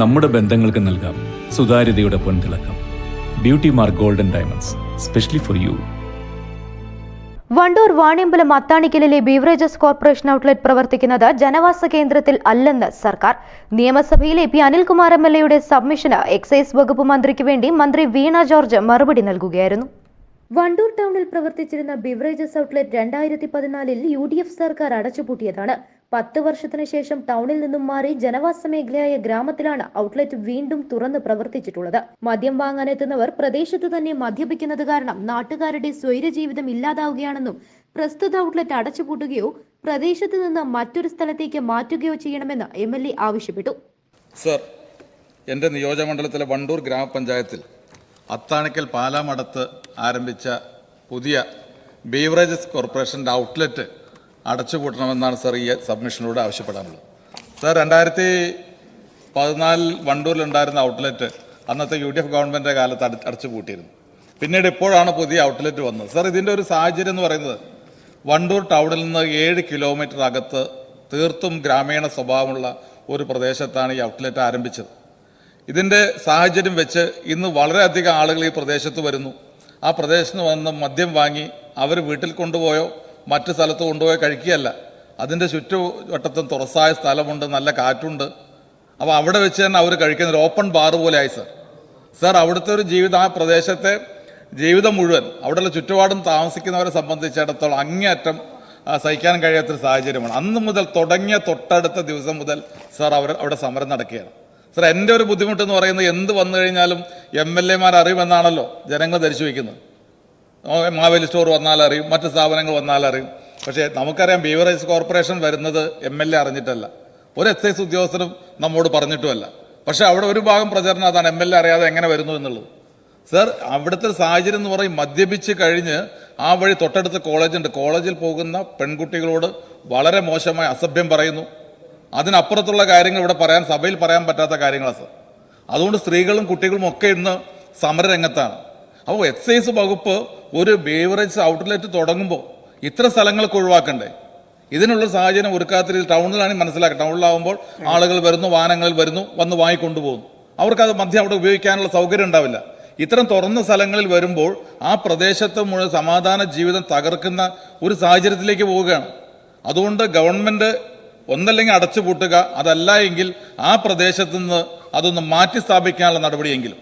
നമ്മുടെ ബന്ധങ്ങൾക്ക് നൽകാം. സുതാര്യതയുടെ പൊൻതിളക്കം. Beauty mark golden diamonds specially for you Wandoor Vaniyambalam അത്താണിക്കലിലെ beverages corporation outlet പ്രവർത്തിക്കുന്നത് ജനവാസ കേന്ദ്രത്തിൽ അല്ലെന്ന് സർക്കാർ. നിയമസഭയിലെ പി അനിൽകുമാർ എം എൽ എയുടെ സബ്മിഷന് എക്സൈസ് വകുപ്പ് മന്ത്രിക്ക് വേണ്ടി മന്ത്രി വീണ ജോർജ് മറുപടി നൽകുകയായിരുന്നു. വണ്ടൂർ ടൗണിൽ പ്രവർത്തിച്ചിരുന്ന ബിവറേജസ് ഔട്ട്ലെറ്റ് രണ്ടായിരത്തി പതിനാലിൽ യു ഡി എഫ് സർക്കാർ അടച്ചുപൂട്ടിയതാണ്. പത്ത് വർഷത്തിനു ശേഷം ടൗണിൽ നിന്നും മാറി ജനവാസ മേഖലയായ ഗ്രാമത്തിലാണ് ഔട്ട്ലെറ്റ് വീണ്ടും തുറന്ന് പ്രവർത്തിച്ചിട്ടുള്ളത്. മദ്യം വാങ്ങാനെത്തുന്നവർ പ്രദേശത്ത് തന്നെ മദ്യപിക്കുന്നത് കാരണം നാട്ടുകാരുടെ സ്വൈരജീവിതം ഇല്ലാതാവുകയാണെന്നും പ്രസ്തുത ഔട്ട്ലെറ്റ് അടച്ചുപൂട്ടുകയോ പ്രദേശത്ത് നിന്ന് മറ്റൊരു സ്ഥലത്തേക്ക് മാറ്റുകയോ ചെയ്യണമെന്ന് എം എൽ എ ആവശ്യപ്പെട്ടു. സർ എന്റെ നിയോജകമണ്ഡലത്തിലെ വണ്ടൂർ ഗ്രാമപഞ്ചായത്തിൽ അത്താണിക്കൽ പാലാമടത്ത് ആരംഭിച്ച പുതിയ ബീവറേജസ് കോർപ്പറേഷന്റെ ഔട്ട്ലെറ്റ് അടച്ചുപൂട്ടണമെന്നാണ് സാർ ഈ സബ്മിഷനിലൂടെ ആവശ്യപ്പെടാനുള്ളത്. സാർ രണ്ടായിരത്തി പതിനാലിൽ വണ്ടൂരിലുണ്ടായിരുന്ന ഔട്ട്ലെറ്റ് അന്നത്തെ യു ഡി എഫ് ഗവൺമെന്റിന്റെ കാലത്ത് അട അടച്ചുപൂട്ടിയിരുന്നു പിന്നീട് ഇപ്പോഴാണ് പുതിയ ഔട്ട്ലെറ്റ് വന്നത്. സാർ ഇതിന്റെ ഒരു സാഹചര്യം എന്ന് പറയുന്നത് വണ്ടൂർ ടൗണിൽ നിന്ന് ഏഴ് കിലോമീറ്റർ അകത്ത് തീർത്തും ഗ്രാമീണ സ്വഭാവമുള്ള ഒരു പ്രദേശത്താണ് ഈ ഔട്ട്ലെറ്റ് ആരംഭിച്ചത്. ഇതിന്റെ സാഹചര്യം വെച്ച് ഇന്ന് വളരെയധികം ആളുകൾ ഈ പ്രദേശത്ത് വരുന്നു. ആ പ്രദേശത്ത് വന്ന് മദ്യം വാങ്ങി അവർ വീട്ടിൽ കൊണ്ടുപോയോ മറ്റു സ്ഥലത്ത് കൊണ്ടുപോയി കഴിക്കുകയല്ല. അതിന്റെ ചുറ്റുവട്ടത്തും തുറസായ സ്ഥലമുണ്ട് നല്ല കാറ്റുണ്ട്. അപ്പോൾ അവിടെ വെച്ച് തന്നെ അവർ കഴിക്കുന്ന ഒരു ഓപ്പൺ ബാർ പോലെയായി സർ സർ അവിടുത്തെ ഒരു ജീവിതം ആ പ്രദേശത്തെ ജീവിതം മുഴുവൻ അവിടെയുള്ള ചുറ്റുപാടും താമസിക്കുന്നവരെ സംബന്ധിച്ചിടത്തോളം അങ്ങേയറ്റം സഹിക്കാൻ കഴിയാത്തൊരു സാഹചര്യമാണ്. അന്ന് മുതൽ തുടങ്ങിയ തൊട്ടടുത്ത ദിവസം മുതൽ സാർ അവർ അവിടെ സമരം നടക്കുകയാണ്. സാർ എന്റെ ഒരു ബുദ്ധിമുട്ട് എന്ന് പറയുന്നത് എന്ത് വന്നു കഴിഞ്ഞാലും എം എൽ എമാർ അറിയുമെന്നാണല്ലോ ജനങ്ങൾ ധരിച്ചു വയ്ക്കുന്നത്. മാവേലി സ്റ്റോർ വന്നാലറിയും മറ്റ് സ്ഥാപനങ്ങൾ വന്നാലറിയും. പക്ഷേ നമുക്കറിയാം ബീവറേജ് കോർപ്പറേഷൻ വരുന്നത് എം എൽ എ അറിഞ്ഞിട്ടല്ല. ഒരു എക്സൈസ് ഉദ്യോഗസ്ഥരും നമ്മോട് പറഞ്ഞിട്ടുമല്ല. പക്ഷേ അവിടെ ഒരു ഭാഗം പ്രചരണം അതാണ് എം എൽ എ അറിയാതെ എങ്ങനെ വരുന്നു എന്നുള്ളത്. സർ അവിടുത്തെ സാഹചര്യം എന്ന് പറയും മദ്യപിച്ച് കഴിഞ്ഞ് ആ വഴി തൊട്ടടുത്ത് കോളേജുണ്ട്. കോളേജിൽ പോകുന്ന പെൺകുട്ടികളോട് വളരെ മോശമായ അസഭ്യം പറയുന്നു. അതിനപ്പുറത്തുള്ള കാര്യങ്ങൾ ഇവിടെ പറയാൻ സഭയിൽ പറയാൻ പറ്റാത്ത കാര്യങ്ങളാണ് സർ. അതുകൊണ്ട് സ്ത്രീകളും കുട്ടികളും ഒക്കെ ഇന്ന് സമരരംഗത്താണ്. അപ്പോൾ എക്സൈസ് വകുപ്പ് ഒരു ബേവറേജ് ഔട്ട്ലെറ്റ് തുടങ്ങുമ്പോൾ ഇത്ര സ്ഥലങ്ങൾക്ക് ഒഴിവാക്കണ്ടേ? ഇതിനുള്ള സാഹചര്യം ഒരുക്കാത്ത രീതിയിൽ ടൗണിലാണ് മനസ്സിലാക്കുക ടൗണിലാവുമ്പോൾ ആളുകൾ വരുന്നു വാഹനങ്ങളിൽ വരുന്നു വന്ന് വാങ്ങിക്കൊണ്ടുപോകുന്നു. അവർക്ക് അത് മദ്യം അവിടെ ഉപയോഗിക്കാനുള്ള സൗകര്യം ഉണ്ടാവില്ല. ഇത്തരം തുറന്ന സ്ഥലങ്ങളിൽ വരുമ്പോൾ ആ പ്രദേശത്ത് മുഴുവൻ സമാധാന ജീവിതം തകർക്കുന്ന ഒരു സാഹചര്യത്തിലേക്ക് പോവുകയാണ്. അതുകൊണ്ട് ഗവൺമെന്റ് ഒന്നല്ലെങ്കിൽ അടച്ചുപൂട്ടുക അതല്ല എങ്കിൽ ആ പ്രദേശത്ത് നിന്ന് അതൊന്ന് മാറ്റി സ്ഥാപിക്കാനുള്ള നടപടിയെങ്കിലും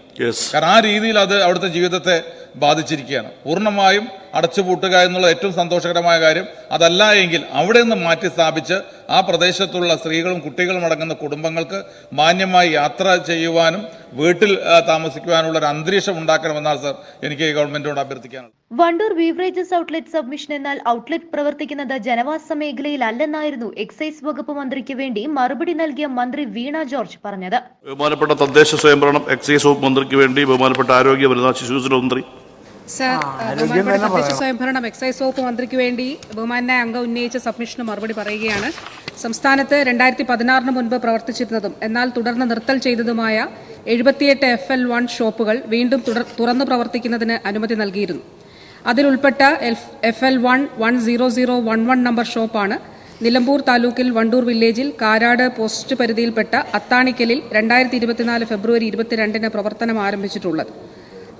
കാരണം ആ രീതിയിൽ അത് അവിടുത്തെ ജീവിതത്തെ ബാധിച്ചിരിക്കുകയാണ്. പൂർണമായും അടച്ചുപൂട്ടുക എന്നുള്ള ഏറ്റവും സന്തോഷകരമായ കാര്യം അതല്ല എങ്കിൽ അവിടെ നിന്ന് മാറ്റി സ്ഥാപിച്ച് ആ പ്രദേശത്തുള്ള സ്ത്രീകളും കുട്ടികളും അടങ്ങുന്ന കുടുംബങ്ങൾക്ക് മാന്യമായി യാത്ര ചെയ്യുവാനും വീട്ടിൽ താമസിക്കുവാനുള്ള ഒരു അന്തരീക്ഷം ഉണ്ടാക്കണമെന്നാണ് സർ എനിക്ക് ഈ ഗവൺമെന്റിനോട് അഭ്യർത്ഥിക്കാനുള്ളത്. വണ്ടൂർ ബീവറേജസ് ഔട്ട്ലെറ്റ് സബ്മിഷൻ എന്നാൽ ഔട്ട്ലെറ്റ് പ്രവർത്തിക്കുന്നത് ജനവാസ മേഖലയിൽ അല്ലെന്നായിരുന്നു എക്സൈസ് വകുപ്പ് മന്ത്രിക്ക് വേണ്ടി മറുപടി നൽകിയ മന്ത്രി വീണ ജോർജ് പറഞ്ഞത്. ബഹുമാനപ്പെട്ട തദ്ദേശ സ്വയംഭരണം എക്സൈസ് വകുപ്പ് മന്ത്രിക്ക് വേണ്ടി ബഹുമാനപ്പെട്ട ആരോഗ്യ വനിതാ ശിശുവികസന മന്ത്രി സ്വയംഭരണം എക്സൈസ് വകുപ്പ് മന്ത്രിക്ക് വേണ്ടി ബഹുമാനായ അംഗം ഉന്നയിച്ച സബ്മിഷന് മറുപടി പറയുകയാണ്. സംസ്ഥാനത്ത് രണ്ടായിരത്തി പതിനാറിന് മുൻപ് പ്രവർത്തിച്ചിരുന്നതും എന്നാൽ തുടർന്ന് നിർത്തൽ ചെയ്തതുമായ എഴുപത്തിയെട്ട് എഫ് എൽ വൺ ഷോപ്പുകൾ വീണ്ടും തുറന്നു പ്രവർത്തിക്കുന്നതിന് അനുമതി നൽകിയിരുന്നു. അതിലുൾപ്പെട്ട F L one one zero zero one one number ഷോപ്പാണ് നിലമ്പൂർ താലൂക്കിൽ വണ്ടൂർ വില്ലേജിൽ കാരാട് പോസ്റ്റ് പരിധിയിൽപ്പെട്ട അത്താണിക്കലിൽ രണ്ടായിരത്തി ഇരുപത്തിനാല് ഫെബ്രുവരി ഇരുപത്തിരണ്ടിന് പ്രവർത്തനം ആരംഭിച്ചിട്ടുള്ളത്.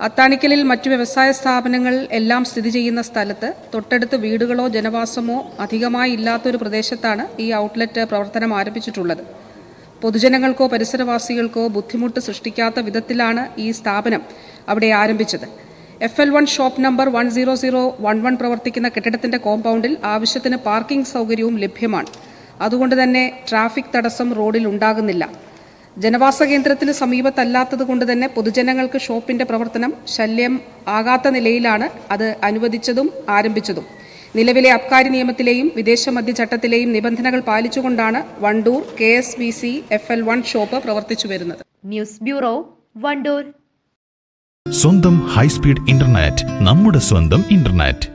അത്താണിക്കലിൽ മറ്റു വ്യവസായ സ്ഥാപനങ്ങൾ എല്ലാം സ്ഥിതി ചെയ്യുന്ന സ്ഥലത്ത് തൊട്ടടുത്ത് വീടുകളോ ജനവാസമോ അധികമായി ഇല്ലാത്തൊരു പ്രദേശത്താണ് ഈ ഔട്ട്ലെറ്റ് പ്രവർത്തനം ആരംഭിച്ചിട്ടുള്ളത്. പൊതുജനങ്ങൾക്കോ പരിസരവാസികൾക്കോ ബുദ്ധിമുട്ട് സൃഷ്ടിക്കാത്ത വിധത്തിലാണ് ഈ സ്ഥാപനം അവിടെ ആരംഭിച്ചത്. F L one shop number one zero zero one one പ്രവർത്തിക്കുന്ന കെട്ടിടത്തിന്റെ കോമ്പൗണ്ടിൽ ആവശ്യത്തിന് പാർക്കിംഗ് സൗകര്യവും ലഭ്യമാണ്. അതുകൊണ്ട് തന്നെ ട്രാഫിക് തടസ്സം റോഡിൽ ഉണ്ടാകുന്നില്ല. ജനവാസ കേന്ദ്രത്തിന് സമീപത്തല്ലാത്തത് കൊണ്ട് തന്നെ പൊതുജനങ്ങൾക്ക് ഷോപ്പിന്റെ പ്രവർത്തനം ശല്യം ആകാത്ത നിലയിലാണ് അത് അനുവദിച്ചതും ആരംഭിച്ചതും. നിലവിലെ അബ്കാരി നിയമത്തിലെയും വിദേശ മദ്യ ചട്ടത്തിലെയും നിബന്ധനകൾ പാലിച്ചുകൊണ്ടാണ് Wandoor K S B C F L one shop പ്രവർത്തിച്ചു വരുന്നത്. News bureau Wandoor. സ്വന്തം ഹൈസ്പീഡ് ഇന്റർനെറ്റ് നമ്മുടെ സ്വന്തം ഇന്റർനെറ്റ്.